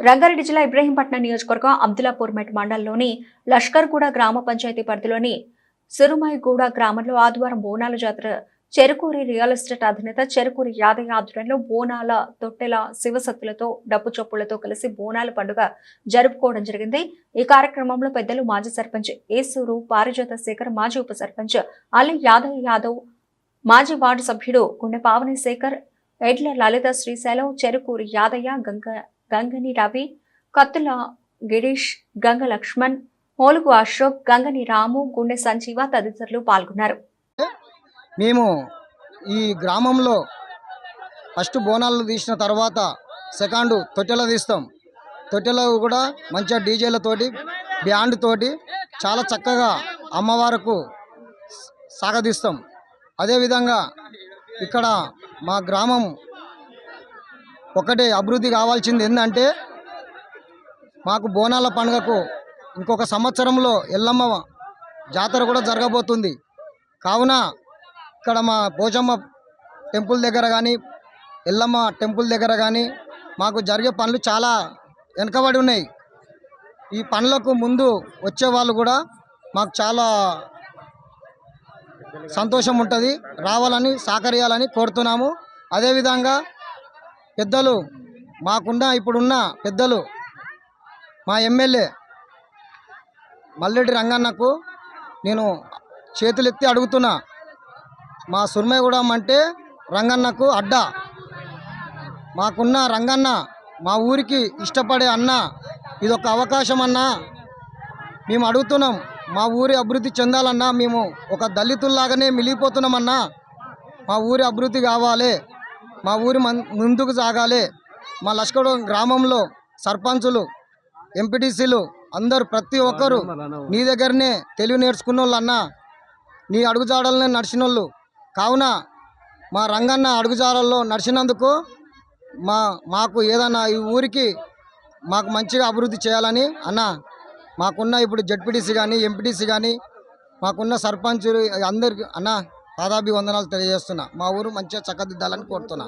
రంగారెడ్డి జిల్లా ఇబ్రహీంపట్నం నియోజకవర్గం అబ్దులాపూర్ మెట్ మండలంలోని లష్కర్గూడ గ్రామ పంచాయతీ పరిధిలోని సిరుమాయిగూడ గ్రామంలో ఆదివారం బోనాల జాతర చెరుకూరి రియల్ ఎస్టేట్ అధినేత చెరుకూరి యాదయ్య ఆధ్వర్యంలో బోనాల తొట్టెల శివసత్తులతో డప్పు చొప్పులతో కలిసి బోనాల పండుగ జరుపుకోవడం జరిగింది. ఈ కార్యక్రమంలో పెద్దలు మాజీ సర్పంచ్ ఏసూరు పారిజాత శేఖర్ మాజీ ఉప సర్పంచ్ అలీ యాదవ్ యాదవ్ మాజీ వార్డు సభ్యుడు గుండె పావని శేఖర్ ఎడ్ల లలిత శ్రీశైలం చెరుకూరి యాదయ్య గంగ గంగని రవి కత్తుల గిరీష్ గంగ లక్ష్మణ్ మోలుగు అశోక్ గంగని రాము గుండె సంజీవ తదితరులు పాల్గొన్నారు. మేము ఈ గ్రామంలో ఫస్ట్ బోనాలు తీసిన తర్వాత సెకండ్ తొట్టెలో తీస్తాం. తొట్టెలో కూడా మంచిగా డీజేలతోటి బ్యాండ్ తోటి చాలా చక్కగా అమ్మవారకు సాగదీస్తాం. అదేవిధంగా ఇక్కడ మా గ్రామం ఒకటే అభివృద్ధి కావాల్సింది ఏంటంటే మాకు బోనాల పండుగకు ఇంకొక సంవత్సరంలో ఎల్లమ్మ జాతర కూడా జరగబోతుంది. కావున ఇక్కడ మా పోచమ్మ టెంపుల్ దగ్గర కానీ ఎల్లమ్మ టెంపుల్ దగ్గర కానీ మాకు జరిగే పనులు చాలా వెనకబడి ఉన్నాయి. ఈ పనులకు ముందు వచ్చే వాళ్ళు కూడా మాకు చాలా సంతోషం ఉంటుంది. రావాలని సహకరియాలని కోరుతున్నాము. అదేవిధంగా పెద్దలు మాకున్న ఇప్పుడున్న పెద్దలు మా ఎమ్మెల్యే మల్లెడ్డి రంగన్నకు నేను చేతులెత్తి అడుగుతున్నా. మా సుర్మేగూడెం అంటే రంగన్నకు అడ్డా. మాకున్న రంగన్న మా ఊరికి ఇష్టపడే అన్న ఇదొక అవకాశం అన్నా. మేము అడుగుతున్నాం మా ఊరి అభివృద్ధి చెందాలన్నా మేము ఒక దళితుల్లాగానే మిలిగిపోతున్నామన్నా మా ఊరి అభివృద్ధి కావాలి. మా ఊరి ముందుకు సాగాలి. మా లష్కర్ గ్రామంలో సర్పంచులు ఎంపీటీసీలు అందరూ ప్రతి ఒక్కరు నీ దగ్గరనే తెలివి నేర్చుకున్న వాళ్ళు అన్న నీ అడుగుజాడలనే నడిచిన వాళ్ళు కావున మా రంగన్న అడుగుజాడల్లో నడిచినందుకు మా మాకు ఏదన్నా ఈ ఊరికి మాకు మంచిగా అభివృద్ధి చేయాలని అన్న మాకున్న ఇప్పుడు జడ్పీటీసీ కానీ ఎంపీటీసీ కానీ మాకున్న సర్పంచులు అందరికి అన్న పాదాభివందనాలు తెలియజేస్తున్నా. మా ఊరు మంచిగా చక్కదిద్దాలని కోరుతున్నా.